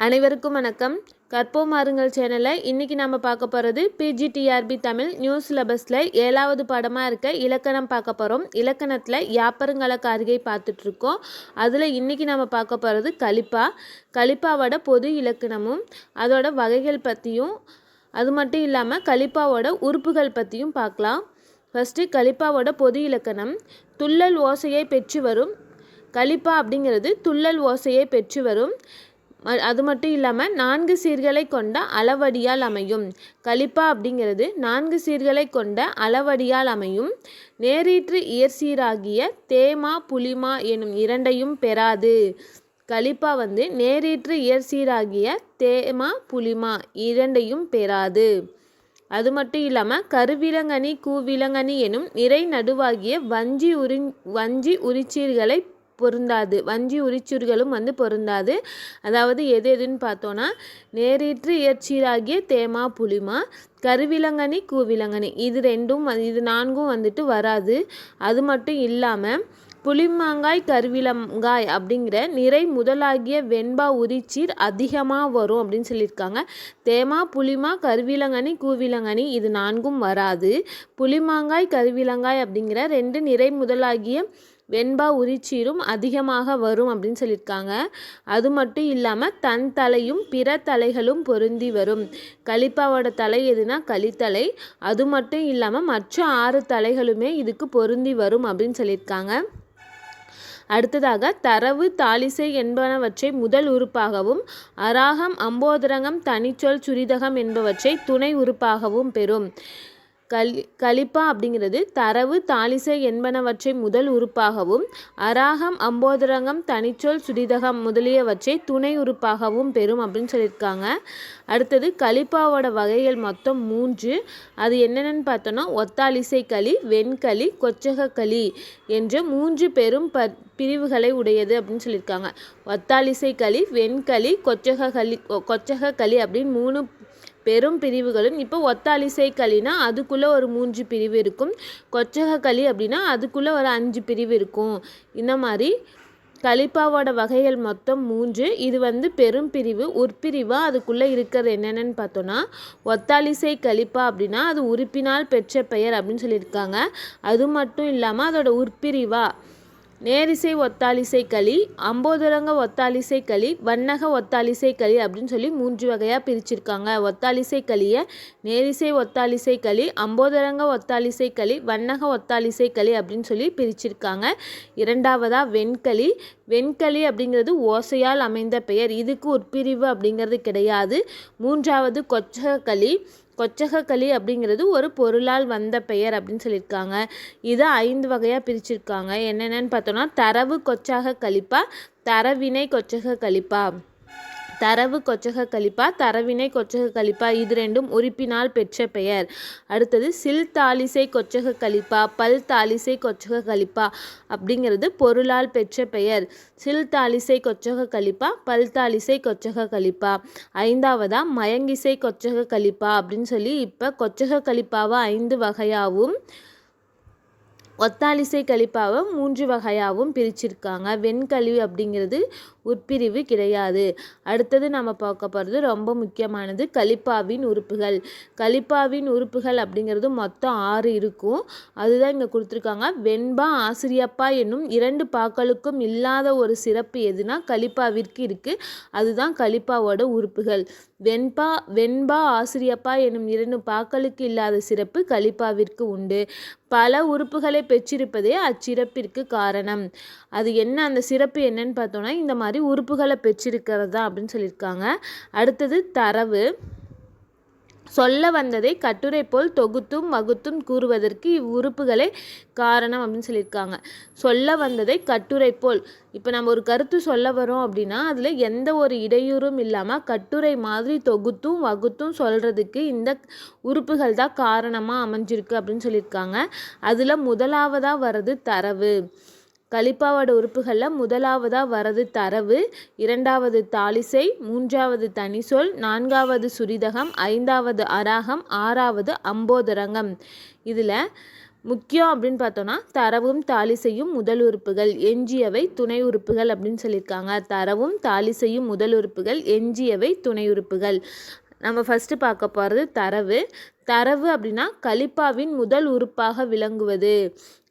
அனைவருக்கும் வணக்கம். கற்போம் மாறுங்கள் சேனலை. இன்றைக்கி நம்ம பார்க்க போகிறது பிஜிடிஆர்பி தமிழ் நியூஸ் சிலபஸில் ஏழாவது பாடமாக இருக்க இலக்கணம் பார்க்க போகிறோம் இலக்கணத்தில் யாப்பருங்கல காரிகை பார்த்துட்ருக்கோம் அதில் இன்றைக்கி நம்ம பார்க்க போகிறது கலிப்பா. கலிப்பாவோட பொது இலக்கணமும் அதோட வகைகள் பற்றியும் அது மட்டும் இல்லாமல் கலிப்பாவோட உறுப்புகள் பற்றியும் பார்க்கலாம். ஃபஸ்ட்டு கலிப்பாவோட பொது இலக்கணம் துள்ளல் ஓசையை பெற்று வரும். கலிப்பா அப்படிங்கிறது துள்ளல் ஓசையை பெற்று வரும். அது மட்டும் இல்லாமல் நான்கு சீர்களை கொண்ட அளவடியால் அமையும். கலிப்பா அப்படிங்கிறது நான்கு சீர்களை கொண்ட அளவடியால் அமையும். நேரீற்று இயற்சீராகிய தேமா புலிமா எனும் இரண்டையும் பெறாது. கலிப்பா வந்து நேரீற்று இயற்சீராகிய தேமா புலிமா இரண்டையும் பெறாது. அது மட்டும் இல்லாமல் கருவிலங்கனி கூவிலங்கனி எனும் நிறை நடுவாகிய வஞ்சி உரி வஞ்சி உரிச்சீர்களை பொருந்தாது. வஞ்சி உரிச்சீர்களும் வந்து பொருந்தாது. அதாவது எது எதுன்னு பார்த்தோன்னா நேரிற்று இயற்சீராகிய தேமா புளிமா கருவிலங்கனி கூவிலங்கனி. இது ரெண்டும் இது நான்கும் வந்துட்டு வராது. அது மட்டும் இல்லாமல் புளிமாங்காய் கருவிலங்காய் அப்படிங்கிற நிறை முதலாகிய வெண்பா உரிச்சீர் அதிகமாக வரும் அப்படின்னு சொல்லியிருக்காங்க. தேமா புளிமா கருவிலங்கனி கூவிலங்கனி இது நான்கும் வராது. புளிமாங்காய் கருவிலங்காய் அப்படிங்கிற ரெண்டு நிறை முதலாகிய வெண்பா உரிச்சீரும் அதிகமாக வரும் அப்படின்னு சொல்லியிருக்காங்க. அது மட்டும் இல்லாமல் தன் தலையும் பிற தலைகளும் பொருந்தி வரும். கலிப்பாவோட தலை எதுனா கலித்தலை. அது மட்டும் இல்லாமல் மற்ற ஆறு தலைகளுமே இதுக்கு பொருந்தி வரும் அப்படின்னு சொல்லியிருக்காங்க. அடுத்ததாக தரவு தாலிசை என்பனவற்றை முதல் உறுப்பாகவும் அராகம் அம்போதரங்கம் தனிச்சொல் சுரிதகம் என்பவற்றை துணை உறுப்பாகவும் பெறும். கலி கலிப்பா அப்படிங்கிறது தரவு தாலிசை என்பனவற்றை முதல் உறுப்பாகவும் அராகம் அம்போதரங்கம் தனிச்சொல் சுடிதகம் முதலியவற்றை துணை உறுப்பாகவும் பெறும் அப்படின்னு சொல்லியிருக்காங்க. அடுத்தது கலிப்பாவோட வகைகள் மொத்தம் மூன்று. அது என்னென்னு பார்த்தோன்னா ஒத்தாலிசை களி வெண்களி கொச்சக களி என்ற மூன்று பெரும் ப பிரிவுகளை உடையது அப்படின்னு சொல்லியிருக்காங்க. ஒத்தாலிசை களி வெண்களி கொச்சக களி கொ- கொச்சக களி அப்படின்னு மூணு பெரும் பிரிவுகளும். இப்போ ஒத்தாலிசை களினா அதுக்குள்ளே ஒரு மூன்று பிரிவு இருக்கும். கொச்சக களி அப்படின்னா அதுக்குள்ளே ஒரு அஞ்சு பிரிவு இருக்கும். இந்த மாதிரி கலிப்பாவோட வகைகள் மொத்தம் மூன்று. இது வந்து பெரும் பிரிவு. உட்பிரிவாக அதுக்குள்ளே இருக்கிறது என்னென்னு பார்த்தோன்னா ஒத்தாலிசை கலிப்பா அப்படின்னா அது உறுப்பினால் பெற்ற பெயர் அப்படின்னு சொல்லியிருக்காங்க. அது மட்டும் இல்லாமல் அதோட உற்பிரிவாக நேரிசை ஒத்தாலிசை களி அம்போதரங்க ஒத்தாலிசை களி வண்ணக ஒத்தாலிசை களி அப்படின்னு சொல்லி மூன்று வகையாக பிரிச்சிருக்காங்க. ஒத்தாலிசை களியை நேரிசை ஒத்தாலிசை களி அம்போதரங்க ஒத்தாலிசை களி வண்ணக ஒத்தாலிசை களி அப்படின்னு சொல்லி பிரிச்சிருக்காங்க. இரண்டாவதாக வெண்களி. வெண்களி அப்படிங்கிறது ஓசையால் அமைந்த பெயர். இதுக்கு உட்பிரிவு அப்படிங்கிறது கிடையாது. மூன்றாவது கொச்சக களி கொச்சக களி அப்படிங்கிறது ஒரு பொருளால் வந்த பெயர் அப்படின்னு சொல்லியிருக்காங்க. இதை ஐந்து வகையாக பிரிச்சிருக்காங்க. என்னென்னு பார்த்தோன்னா தரவு கொச்சக கழிப்பா தரவினை கொச்சக கழிப்பா. தரவு கொச்சக கலிப்பா தரவினை கொச்சக கலிப்பா இது ரெண்டும் உறுப்பினால் பெற்ற பெயர். அடுத்தது சில் தாலிசை கொச்சக கலிப்பா பல் தாலிசை கொச்சக கலிப்பா அப்படிங்கிறது பொருளால் பெற்ற பெயர். சில் தாலிசை கொச்சக கலிப்பா பல் தாலிசை கொச்சக கலிப்பா ஐந்தாவதா மயங்கிசை கொச்சக கலிப்பா அப்படின்னு சொல்லி இப்போ கொச்சக கலிப்பாவை ஐந்து வகையாகவும் ஒத்தாலிசை கழிப்பாவை மூன்று வகையாகவும் பிரிச்சிருக்காங்க. வெண்கழிவு அப்படிங்கிறது உட்பிரிவு கிடையாது. அடுத்தது நம்ம பார்க்க போகிறது ரொம்ப முக்கியமானது கலிப்பாவின் உறுப்புகள். கலிப்பாவின் உறுப்புகள் அப்படிங்கிறது மொத்தம் ஆறு இருக்கும். அதுதான் இங்கே கொடுத்துருக்காங்க. வெண்பா ஆசிரியப்பா என்னும் இரண்டு பாக்களுக்கும் இல்லாத ஒரு சிறப்பு எதுனா கலிப்பாவிற்கு இருக்குது அதுதான் கலிப்பாவோட உறுப்புகள். வெண்பா வெண்பா ஆசிரியப்பா என்னும் இரண்டு பாக்களுக்கு இல்லாத சிறப்பு கலிப்பாவிற்கு உண்டு. பல உறுப்புகளை பெற்றிருப்பதே அச்சிறப்பிற்கு காரணம். அது என்ன? அந்த சிறப்பு என்னன்னு பார்த்தோன்னா இந்த மாதிரி உறுப்புகளை பெற்றிருக்கிறது தான் அப்படின்னு சொல்லியிருக்காங்க. அடுத்தது தரவு. சொல்ல வந்ததை கட்டுரை போல் தொகுத்தும் வகுத்தும் கூறுவதற்கு இவ்வுறுப்புகளே காரணம் அப்படின்னு சொல்லியிருக்காங்க. சொல்ல வந்ததை கட்டுரை போல். இப்போ நம்ம ஒரு கருத்து சொல்ல வரோம் அப்படின்னா அதில் எந்த ஒரு இடையூறும் இல்லாமல் கட்டுரை மாதிரி தொகுத்தும் வகுத்தும் சொல்கிறதுக்கு இந்த உறுப்புகள் தான் காரணமாக அமைஞ்சிருக்கு அப்படின்னு சொல்லியிருக்காங்க. அதில் முதலாவதாக வர்றது தரவு. கலிப்பாவோட உறுப்புகளில் முதலாவதாக வரது தரவு இரண்டாவது தாலிசை மூன்றாவது தனிசொல் நான்காவது சுரிதகம் ஐந்தாவது அராகம் ஆறாவது அம்போதரங்கம். இதில் முக்கியம் அப்படின்னு பார்த்தோன்னா தரவும் தாலிசையும் முதல் உறுப்புகள் எஞ்சியவை துணை உறுப்புகள் அப்படின்னு சொல்லியிருக்காங்க. தரவும் தாலிசையும் முதல் உறுப்புகள் எஞ்சியவை துணை உறுப்புகள். நம்ம ஃபஸ்ட்டு பார்க்க போகிறது தரவு. தரவு அப்படின்னா கலிப்பாவின் முதல் உறுப்பாக விளங்குவது.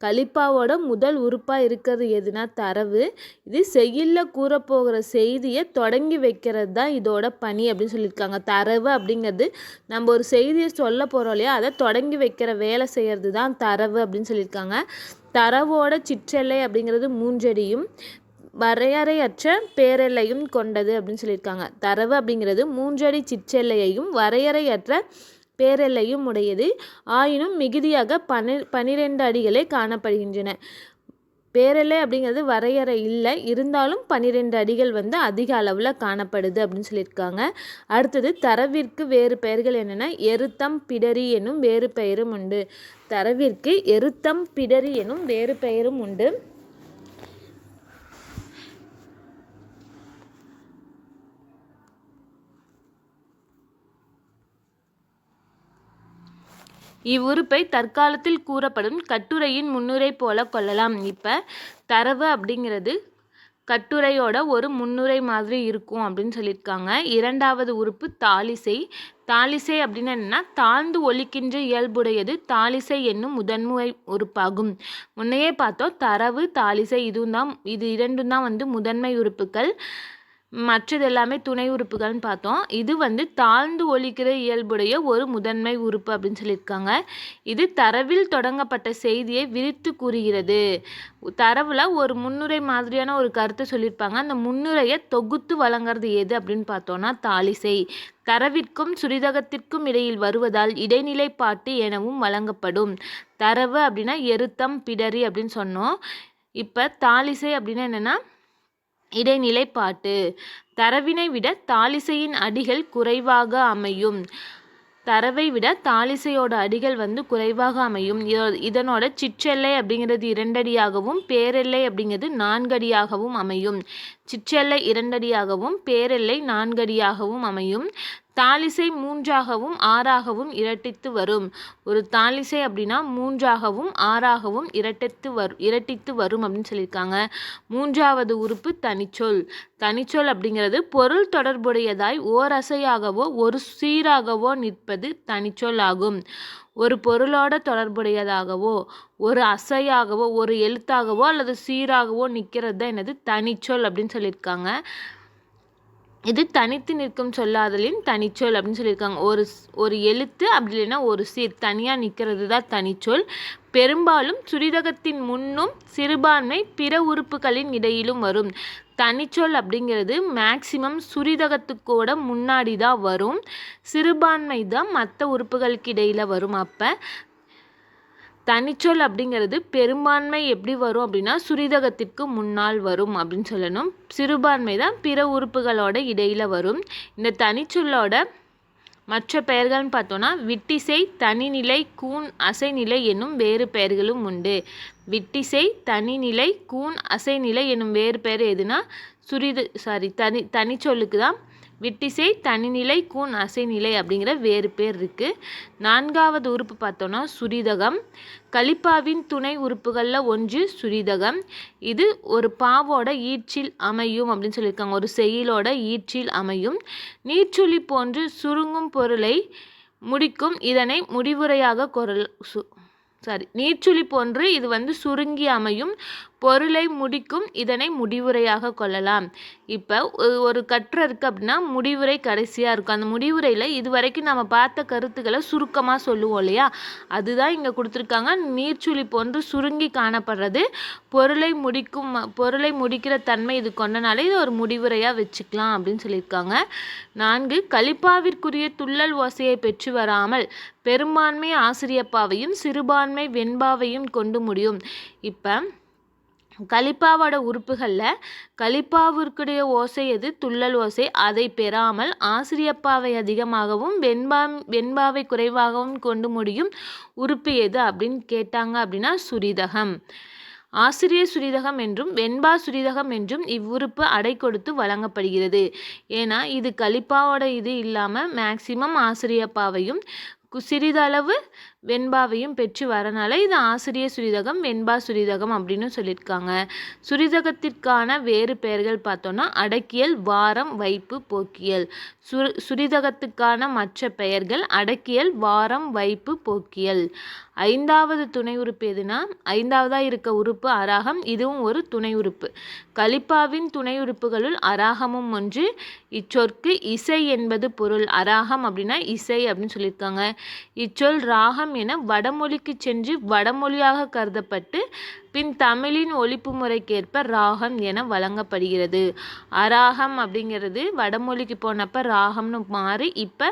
கலிப்பாவோட முதல் உறுப்பாக இருக்கிறது எதுனா தரவு. இது செய்யுளில் கூறப்போகிற செய்தியை தொடங்கி வைக்கிறது தான் இதோட பணி அப்படின்னு சொல்லியிருக்காங்க. தரவு அப்படிங்கிறது நம்ம ஒரு செய்தியை சொல்ல போகிறோம் இல்லையா? அதை தொடங்கி வைக்கிற வேலை செய்கிறது தான் தரவு அப்படின்னு சொல்லியிருக்காங்க. தரவோட சிற்றெல்லை அப்படிங்கிறது மூஞ்சடியும் வரையறையற்ற பேரெல்லையும் கொண்டது அப்படின்னு சொல்லியிருக்காங்க. தரவு அப்படிங்கிறது மூன்றடி சிற்றெல்லையையும் வரையறையற்ற பேரெல்லையும் உடையது. ஆயினும் மிகுதியாக பனி பனிரெண்டு அடிகளே காணப்படுகின்றன. பேரலை அப்படிங்கிறது வரையறை இல்லை. இருந்தாலும் பன்னிரெண்டு அடிகள் வந்து அதிக அளவில் காணப்படுது அப்படின்னு சொல்லியிருக்காங்க. அடுத்தது தரவிற்கு வேறு பெயர்கள் என்னென்னா எருத்தம் பிடரி எனும் வேறு பெயரும் உண்டு. தரவிற்கு எருத்தம் பிடரி எனும் வேறு பெயரும் உண்டு. இவ்வுறுப்பை தற்காலத்தில் கூறப்படும் கட்டுரையின் முன்னுரை போல கொள்ளலாம். இப்போ தரவு அப்படிங்கிறது கட்டுரையோட ஒரு முன்னுரை மாதிரி இருக்கும் அப்படின்னு சொல்லியிருக்காங்க. இரண்டாவது உறுப்பு தாலிசை தாலிசை அப்படின்னு என்னன்னா தாழ்ந்து ஒழிக்கின்ற இயல்புடையது தாலிசை என்னும் முதன்மை உறுப்பாகும். முன்னையே பார்த்தோம் தரவு தாலிசை இதுவும் தான் இது இரண்டும் தான் வந்து முதன்மை உறுப்புகள். மற்றது எல்லாமே துணை உறுப்புகள்னு பார்த்தோம். இது வந்து தாழ்ந்து ஒழிக்கிற இயல்புடைய ஒரு முதன்மை உறுப்பு அப்படின்னு சொல்லியிருக்காங்க. இது தரவில் தொடங்கப்பட்ட செய்தியை விரித்து கூறுகிறது. தரவில் ஒரு முன்னுரை மாதிரியான ஒரு கருத்தை சொல்லியிருப்பாங்க. அந்த முன்னுரையை தொகுத்து வழங்குறது எது அப்படின்னு பார்த்தோன்னா தாலிசை தரவிற்கும் சுரிதகத்திற்கும் இடையில் வருவதால் இடைநிலை பாட்டு எனவும் வழங்கப்படும். தரவு அப்படின்னா எருத்தம் பிடரி அப்படின்னு சொன்னோம். இப்போ தாலிசை அப்படின்னா என்னென்னா இடைநிலைப்பாட்டு. தரவினை விட தாலிசையின் அடிகள் குறைவாக அமையும். தரவை விட தாலிசையோட அடிகள் வந்து குறைவாக அமையும். இதனோட சிற்றெல்லை அப்படிங்கிறது இரண்டடியாகவும் பேரெல்லை அப்படிங்கிறது நான்கடியாகவும் அமையும். சிற்றெல்லை இரண்டடியாகவும் பேரெல்லை நான்கடியாகவும் அமையும். தாலிசை மூன்றாகவும் ஆறாகவும் இரட்டித்து வரும். ஒரு தாலிசை அப்படின்னா மூன்றாகவும் ஆறாகவும் இரட்டித்து வரும் இரட்டித்து வரும் அப்படின்னு சொல்லியிருக்காங்க. மூன்றாவது உறுப்பு தனிச்சொல். தனிச்சொல் அப்படிங்கிறது பொருள் தொடர்புடையதாய் ஓரசையாகவோ ஒரு சீராகவோ நிற்பது தனிச்சொல் ஆகும். ஒரு பொருளோட தொடர்புடையதாகவோ ஒரு அசையாகவோ ஒரு எழுத்தாகவோ அல்லது சீராகவோ நிற்கிறது தான் என்னது? தனிச்சொல் அப்படின்னு சொல்லியிருக்காங்க. இது தனித்து நிற்கும் சொல்லாதலின் தனிச்சொல் அப்படின்னு சொல்லியிருக்காங்க. ஒரு ஒரு எழுத்து அப்படி இல்லைன்னா ஒரு சீர். தனியாக நிற்கிறது தான் தனிச்சொல். பெரும்பாலும் சுரிதகத்தின் முன்னும் சிறுபான்மை பிற உறுப்புகளின் இடையிலும் வரும். தனிச்சொல் அப்படிங்கிறது மேக்சிமம் சுரிதகத்துக்கூட முன்னாடி தான் வரும். சிறுபான்மை தான் மற்ற உறுப்புகளுக்கு இடையில் வரும் அப்போ. தனிச்சொல் அப்படிங்கிறது பெரும்பான்மை எப்படி வரும் அப்படின்னா சுரிதகத்திற்கு முன்னால் வரும் அப்படின்னு சொல்லணும். சிறுபான்மை தான் பிற உறுப்புகளோட இடையில் வரும். இந்த தனிச்சொல்லோட மற்ற பெயர்கள்னு பார்த்தோன்னா விட்டிசை தனிநிலை கூன் அசைநிலை என்னும் வேறு பெயர்களும் உண்டு. விட்டிசை தனிநிலை கூன் அசைநிலை என்னும் வேறு பெயர் எதுனா சுரிது சாரி தனி தனிச்சொல்லுக்கு தான் விட்டிசை தனிநிலை கூன் அசைநிலை அப்படிங்கிற வேறு பேர் இருக்குது நான்காவது உறுப்பு பார்த்தோன்னா சுரிதகம். கலிப்பாவின் துணை உறுப்புகளில் ஒன்று சுரிதகம். இது ஒரு பாவோட ஈற்றில் அமையும் அப்படின்னு சொல்லியிருக்காங்க. ஒரு செயலோட ஈற்றில் அமையும். நீர்ச்சுழி போன்று சுருங்கும் பொருளை முடிக்கும். இதனை முடிவுரையாக குரல் சு சாரி நீர்ச்சுழி போன்று இது வந்து சுருங்கி அமையும். பொருளை முடிக்கும் இதனை முடிவுரையாக கொள்ளலாம். இப்போ ஒரு கற்று இருக்குது அப்படின்னா முடிவுரை கடைசியாக இருக்கும். அந்த முடிவுரையில் இது வரைக்கும் நம்ம பார்த்த கருத்துக்களை சுருக்கமாக சொல்லுவோம் இல்லையா? அதுதான் இங்கே கொடுத்துருக்காங்க. நீர்ச்சுழி போன்று சுருங்கி காணப்படுறது. பொருளை முடிக்கும் பொருளை முடிக்கிற தன்மை இது கொண்டனால இது ஒரு முடிவுரையாக வச்சுக்கலாம் அப்படின்னு சொல்லியிருக்காங்க. நான்கு கலிப்பாவிற்குரிய துள்ளல் ஓசையை பெற்று வராமல் பெரும்பான்மை ஆசிரியப்பாவையும் சிறுபான்மை வெண்பாவையும் கொண்டு முடியும். இப்போ கலிப்பாவோட உறுப்புகளில் கலிப்பாவிற்குடைய ஓசை எது? துள்ளல் ஓசை. அதை பெறாமல் ஆசிரியப்பாவை அதிகமாகவும் வெண்பா வெண்பாவை குறைவாகவும் கொண்டு முடியும் உறுப்பு எது அப்படின்னு கேட்டாங்க அப்படின்னா சுரிதகம். ஆசிரிய சுரிதகம் என்றும் வெண்பா சுரிதகம் என்றும் இவ்வுறுப்பு அடை கொடுத்து வழங்கப்படுகிறது. ஏன்னா இது கலிப்பாவோட இது இல்லாமல் மேக்சிமம் ஆசிரியப்பாவையும் சிறிதளவு வெண்பாவையும் பெற்று வரனால இது ஆசிரிய சுரிதகம் வெண்பா சுரிதகம் அப்படின்னு சொல்லியிருக்காங்க. சுரிதகத்திற்கான வேறு பெயர்கள் பார்த்தோன்னா அடக்கியல் வாரம் வைப்பு போக்கியல். சுரு சுரிதகத்துக்கான மற்ற பெயர்கள் அடக்கியல் வாரம் வைப்பு போக்கியல். ஐந்தாவது துணை உறுப்பு எதுனா? ஐந்தாவதாக இருக்க உறுப்பு அராகம் இதுவும் ஒரு துணை உறுப்பு. கலிப்பாவின் துணை உறுப்புகளுள் அராகமும் ஒன்று இச்சொற்கு இசை என்பது பொருள். அராகம் அப்படின்னா இசை அப்படின்னு சொல்லியிருக்காங்க. இச்சொல் ராகம் என வடமொழிக்கு சென்று வடமொழியாக கருதப்பட்டு பின் தமிழின் ஒழிப்பு முறைக்கேற்ப ராகம் என வழங்கப்படுகிறது. அராகம் அப்படிங்கிறது வடமொழிக்கு போனப்ப ராகம்னு மாறி இப்போ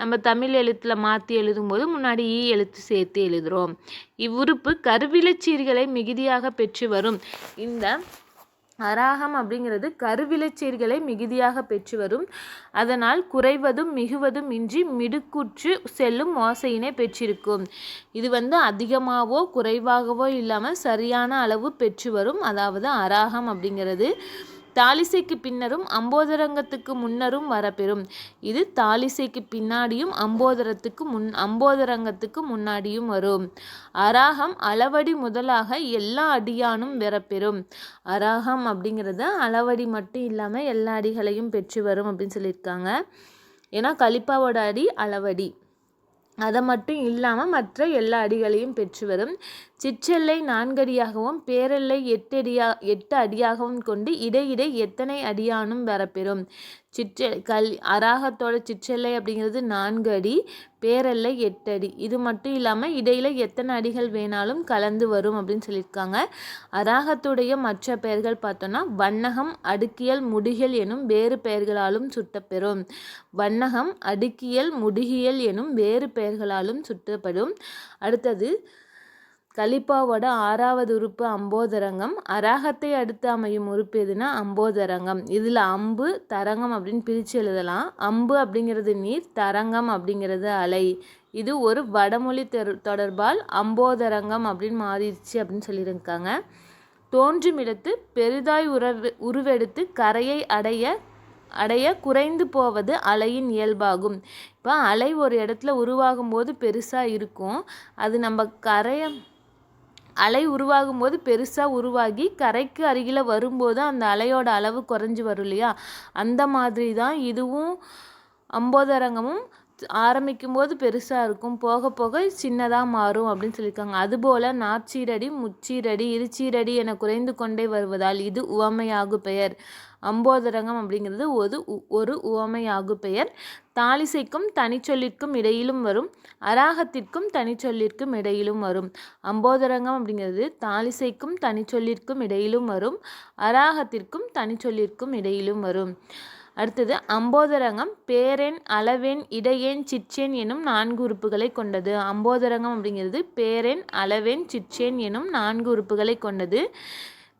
நம்ம தமிழ் எழுத்தில் மாற்றி எழுதும்போது முன்னாடி ஈ எழுத்து சேர்த்து எழுதுகிறோம் இவ்வுறுப்பு கருவிலச்சீர்களை மிகுதியாக பெற்று வரும். இந்த அராகம் அப்படிங்கிறது கருவிலைச்சீர்களை மிகுதியாக பெற்று வரும். அதனால் குறைவதும் மிகுவதும் இன்றி மிடுக்குற்று செல்லும் ஓசையினை பெற்றிருக்கும். இது வந்து அதிகமாகவோ குறைவாகவோ இல்லாமல் சரியான அளவு பெற்று வரும். அதாவது அராகம் அப்படிங்கிறது தாலிசைக்கு பின்னரும் அம்போதரங்கத்துக்கு முன்னரும் வரப்பெறும். இது தாலிசைக்கு பின்னாடியும் அம்போதரத்துக்கு முன் அம்போதரங்கத்துக்கு முன்னாடியும் வரும். அராகம் அளவடி முதலாக எல்லா அடியானும் வரப்பெறும். அராகம் அப்படிங்கிறது அளவடி மட்டும் இல்லாமல் எல்லா அடிகளையும் பெற்று வரும் அப்படின்னு சொல்லியிருக்காங்க. ஏன்னா கலிப்பாவோட அடி அளவடி. அதை மட்டும் இல்லாமல் மற்ற எல்லா அடிகளையும் பெற்று வரும். சிற்றெல்லை நான்கடியாகவும் பேரெல்லை எட்டு அடியா எட்டு அடியாகவும் கொண்டு இடையிடை எத்தனை அடியானும் வரப்பெறும். சிற்றெ கல் அராகத்தோட சிற்றெல்லை அப்படிங்கிறது நான்கு அடி பேரெல்லை எட்டு அடி. இது மட்டும் இல்லாமல் இடையில் எத்தனை அடிகள் வேணாலும் கலந்து வரும் அப்படின்னு சொல்லியிருக்காங்க. அராகத்துடைய மற்ற பெயர்கள் பார்த்தோன்னா வண்ணகம் அடுக்கியல் முடுகியல் எனும் வேறு பெயர்களாலும் சுட்டப்பெறும். வண்ணகம் அடுக்கியல் முடுகியல் எனும் வேறு பெயர்களாலும் சுட்டப்படும் அடுத்தது கலிப்பாவோட ஆறாவது உறுப்பு அம்போதரங்கம். அராகத்தை அடுத்து அமையும் உறுப்பு எதுனா அம்போதரங்கம். இதில் அம்பு தரங்கம் அப்படின்னு பிரித்து எழுதலாம். அம்பு அப்படிங்கிறது நீர் தரங்கம் அப்படிங்கிறது அலை. இது ஒரு வடமொழி தொடர்பால் அம்போதரங்கம் அப்படின்னு மாறிடுச்சு அப்படின்னு சொல்லியிருக்காங்க. தோன்றும் இடத்து பெரிதாய் உறவு உருவெடுத்து கரையை அடைய அடைய குறைந்து போவது அலையின் இயல்பாகும். இப்போ அலை ஒரு இடத்துல உருவாகும் போது பெருசாக இருக்கும். அது நம்ம கரையை அலை உருவாகும் போது பெருசாக உருவாகி கரைக்கு அருகில் வரும்போது அந்த அலையோட அளவு குறைஞ்சி வரும் இல்லையா? அந்த மாதிரி தான் இதுவும் அம்போதரங்கமும் ஆரம்பிக்கும் போது பெருசாக இருக்கும். போக போக சின்னதாக மாறும் அப்படின்னு சொல்லியிருக்காங்க. அதுபோல் நாச்சீரடி முச்சீரடி இருச்சீரடி என குறைந்து கொண்டே வருவதால் இது உவமையாகு பெயர் அம்போதரங்கம் அப்படிங்கிறது ஒரு ஒரு உவமையாகு பெயர். தாலிசைக்கும் தனிச்சொல்லிற்கும் இடையிலும் வரும். அராகத்திற்கும் தனிச்சொல்லிற்கும் இடையிலும் வரும். அம்போதரங்கம் அப்படிங்கிறது தாலிசைக்கும் தனிச்சொல்லிற்கும் இடையிலும் வரும். அராகத்திற்கும் தனிச்சொல்லிற்கும் இடையிலும் வரும். அடுத்தது அம்போதரங்கம் பேரெண் அளவெண் இடையேன் சிற்றெண் எனும் நான்கு உறுப்புகளை கொண்டது. அம்போதரங்கம் அப்படிங்கிறது பேரெண் அளவெண் சிற்றெண் எனும் நான்கு உறுப்புகளை கொண்டது.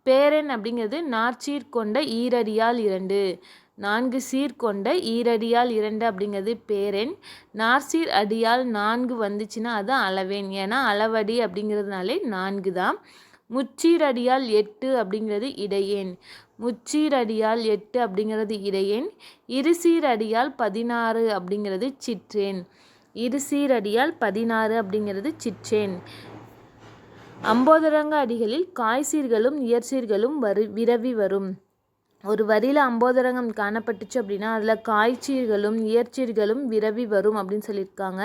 பேரன் அப்படிங்கிறது நாற்சீர் கொண்ட ஈரடியால் இரண்டு. நான்கு சீர் கொண்ட ஈரடியால் இரண்டு அப்படிங்கிறது பேரெண் நாற்சீர் அடியால் நான்கு வந்துச்சுன்னா அது அளவேன். ஏன்னா அளவடி அப்படிங்கிறதுனாலே நான்கு தான். முச்சீரடியால் எட்டு அப்படிங்கிறது இடையேன். முச்சீரடியால் எட்டு அப்படிங்கிறது இடையேன். இருசீரடியால் பதினாறு அப்படிங்கிறது சிற்றேன். இருசீரடியால் பதினாறு அப்படிங்கிறது சிற்றேன். அம்போதரங்க அடிகளில் காய்சீர்களும் இயற்சீர்களும் வரு விரவி வரும். ஒரு வரியில் அம்போதரங்கம் காணப்பட்டுச்சு அப்படின்னா அதில் காய்ச்சீர்களும் இயற்சீர்களும் விரவி வரும் அப்படின்னு சொல்லியிருக்காங்க.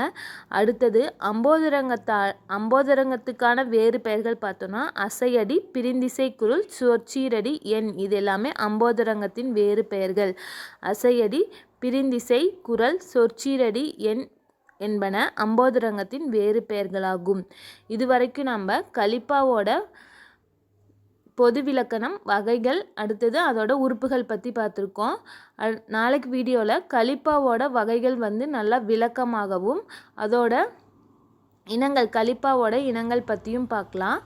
அடுத்தது அம்போதரங்கத்தா அம்போதரங்கத்துக்கான வேறு பெயர்கள் பார்த்தோன்னா அசையடி பிரிந்திசை குரல் சொற்சீரடி எண். இது எல்லாமே அம்போதரங்கத்தின் வேறு பெயர்கள். அசையடி பிரிந்திசை குரல் சொற்சீரடி எண். என்பன அம்போதுரங்கத்தின் வேறு பெயர்களாகும். இதுவரைக்கும் நம்ம கலிப்பாவோட பொது விளக்கணம் வகைகள் அடுத்தது அதோட உறுப்புகள் பற்றி பார்த்துருக்கோம். நாளைக்கு வீடியோவில் கலிப்பாவோட வகைகள் வந்து நல்லா விளக்கமாகவும் அதோட இனங்கள் கலிப்பாவோட இனங்கள் பற்றியும் பார்க்கலாம்.